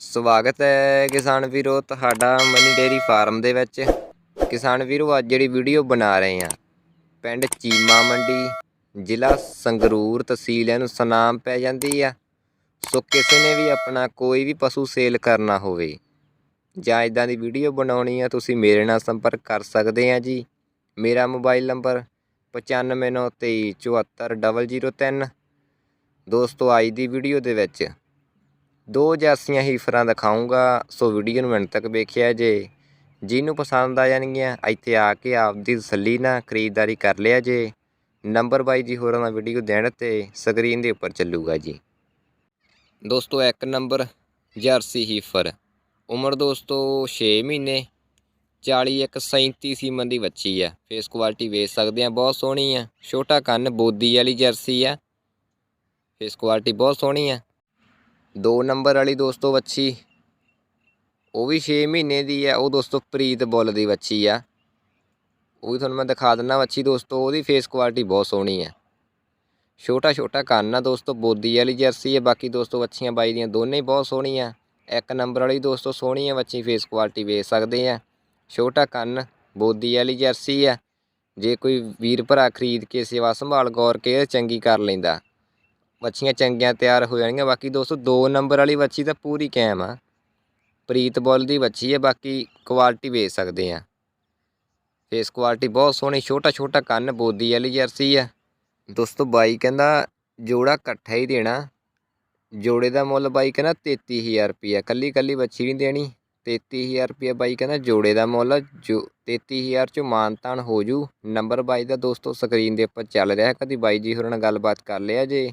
ਸਵਾਗਤ ਹੈ ਕਿਸਾਨ ਵੀਰੋ, ਤੁਹਾਡਾ ਮਨੀ ਡੇਰੀ ਫਾਰਮ ਦੇ ਵਿੱਚ। ਕਿਸਾਨ ਵੀਰੋ, ਅੱਜ ਜਿਹੜੀ ਵੀਡੀਓ ਬਣਾ ਰਹੇ ਆ ਪਿੰਡ ਚੀਮਾ ਮੰਡੀ, ਜ਼ਿਲ੍ਹਾ ਸੰਗਰੂਰ ਤਹਿਸੀਲ, ਇਹਨੂੰ ਸਨਾਮ ਪੈ ਜਾਂਦੀ ਆ। ਸੋ ਕਿਸੇ ਨੇ ਵੀ ਆਪਣਾ ਕੋਈ ਵੀ ਪਸ਼ੂ ਸੇਲ ਕਰਨਾ ਹੋਵੇ, ਜਾਂ ਇਦਾਂ ਦੀ ਵੀਡੀਓ ਬਣਾਉਣੀ ਆ, ਤੁਸੀਂ ਮੇਰੇ ਨਾਲ ਸੰਪਰਕ ਕਰ ਸਕਦੇ ਆ ਜੀ। ਮੇਰਾ ਮੋਬਾਈਲ ਨੰਬਰ 9593244003 ਦੋਸਤੋ, ਅੱਜ ਦੀ ਵੀਡੀਓ ਦੇ ਵਿੱਚ ਦੋ ਜਾਸੀਆਂ ਹੀਫਰਾਂ ਦਿਖਾਉਂਗਾ ਸੋ ਵੀਡੀਓ ਨੂੰ ਅੰਤ ਤੱਕ ਵੇਖਿਆ ਜੇ। ਜਿਹਨੂੰ ਪਸੰਦ ਆ ਜਾਣਗੀਆਂ, ਇੱਥੇ ਆ ਕੇ ਆਪਦੀ ਤਸੱਲੀ ਨਾਲ ਖਰੀਦਦਾਰੀ ਕਰ ਲਿਆ ਜੇ। ਨੰਬਰ ਬਾਈ ਜੀ ਹੋਰਾਂ ਦਾ ਵੀਡੀਓ ਦੇਣ ਤੇ ਸਕਰੀਨ ਦੇ ਉੱਪਰ ਚੱਲੂਗਾ ਜੀ। ਦੋਸਤੋ, ਇੱਕ ਨੰਬਰ ਜਰਸੀ ਹੀਫਰ। ਉਮਰ ਦੋਸਤੋ 6 ਮਹੀਨੇ 40 ਇੱਕ 37 ਸੀਮਨ ਦੀ ਬੱਚੀ ਆ। ਫੇਸ ਕੁਆਲਿਟੀ ਵੇਚ ਸਕਦੇ ਆ, ਬਹੁਤ ਸੋਹਣੀ ਆ। ਛੋਟਾ ਕੰਨ ਬੋਦੀ ਵਾਲੀ ਜਰਸੀ ਆ। ਫੇਸ ਕੁਆਲਿਟੀ ਬਹੁਤ ਸੋਹਣੀ ਆ। ਦੋ ਨੰਬਰ ਵਾਲੀ ਦੋਸਤੋ ਵੱਛੀ। ਉਹ ਵੀ 6 ਮਹੀਨੇ ਦੀ ਆ, ਉਹ ਦੋਸਤੋ ਪ੍ਰੀਤ ਬੁੱਲ ਦੀ ਵੱਛੀ ਆ। ਉਹ ਵੀ ਤੁਹਾਨੂੰ ਮੈਂ ਦਿਖਾ ਦਿੰਦਾ ਵੱਛੀ ਦੋਸਤੋ, ਉਹਦੀ ਫੇਸ ਕੁਆਲਿਟੀ ਬਹੁਤ ਸੋਹਣੀ ਆ। ਛੋਟਾ ਛੋਟਾ ਕੰਨ ਆ ਦੋਸਤੋ, ਬੋਦੀ ਵਾਲੀ ਜਰਸੀ ਆ, ਬਾਕੀ ਦੋਸਤੋ ਵੱਛੀਆਂ ਬਾਈ ਦੀਆਂ ਦੋਨੇ ਹੀ ਬਹੁਤ ਸੋਹਣੀਆਂ। ਇੱਕ ਨੰਬਰ ਵਾਲੀ ਦੋਸਤੋ ਸੋਹਣੀ ਆ, ਵੱਛੀ ਫੇਸ ਕੁਆਲਿਟੀ ਵੇਚ ਸਕਦੇ ਆ। ਛੋਟਾ ਕੰਨ, ਬੋਦੀ ਵਾਲੀ ਜਰਸੀ ਆ। ਜੇ ਕੋਈ ਵੀਰ ਭਰਾ ਖਰੀਦ ਕੇ ਸੇਵਾ ਸੰਭਾਲ, ਗੌਰ ਕੇ, ਚੰਗੀ ਕਰ ਲੈਂਦਾ। ਵੱਛੀਆਂ ਚੰਗੀਆਂ ਤਿਆਰ ਹੋ ਜਾਣਗੀਆਂ। ਬਾਕੀ ਦੋਸਤੋ ਦੋ ਨੰਬਰ ਵਾਲੀ ਵੱਛੀ ਤਾਂ ਪੂਰੀ ਕੈਮ ਆ। ਪ੍ਰੀਤ ਬੁੱਲ ਦੀ ਵੱਛੀ ਹੈ ਬਾਕੀ ਕੁਆਲਿਟੀ ਵੇਚ ਸਕਦੇ ਆ। ਫੇਸ ਕੁਆਲਿਟੀ ਬਹੁਤ ਸੋਹਣੀ ਛੋਟਾ ਛੋਟਾ ਕੰਨ ਬੋਦੀ ਵਾਲੀ ਜਰਸੀ ਆ। ਦੋਸਤੋ ਬਾਈ ਕਹਿੰਦਾ ਜੋੜਾ ਇਕੱਠਾ ਹੀ ਦੇਣਾ। ਜੋੜੇ ਦਾ ਮੁੱਲ ਬਾਈ ਕਹਿੰਦਾ 33000 ਰੁਪਿਆ ਕੱਲੀ ਕੱਲੀ ਵੱਛੀ ਨਹੀਂ ਦੇਣੀ। 33000 ਰੁਪਿਆ ਬਾਈ ਕਹਿੰਦਾ ਜੋੜੇ ਦਾ ਮੁੱਲ ਆ, ਜੋ 33000 ਚੋਂ ਮਾਨਤਾਨ ਹੋ ਜੂ। ਨੰਬਰ ਬਾਈ ਦਾ ਦੋਸਤੋ ਸਕਰੀਨ ਦੇ ਉੱਪਰ ਚੱਲ ਰਿਹਾ। ਕਦੀ ਬਾਈ ਜੀ ਹੋਰਾਂ ਨਾਲ ਗੱਲਬਾਤ ਕਰ ਲਿਆ ਜੇ।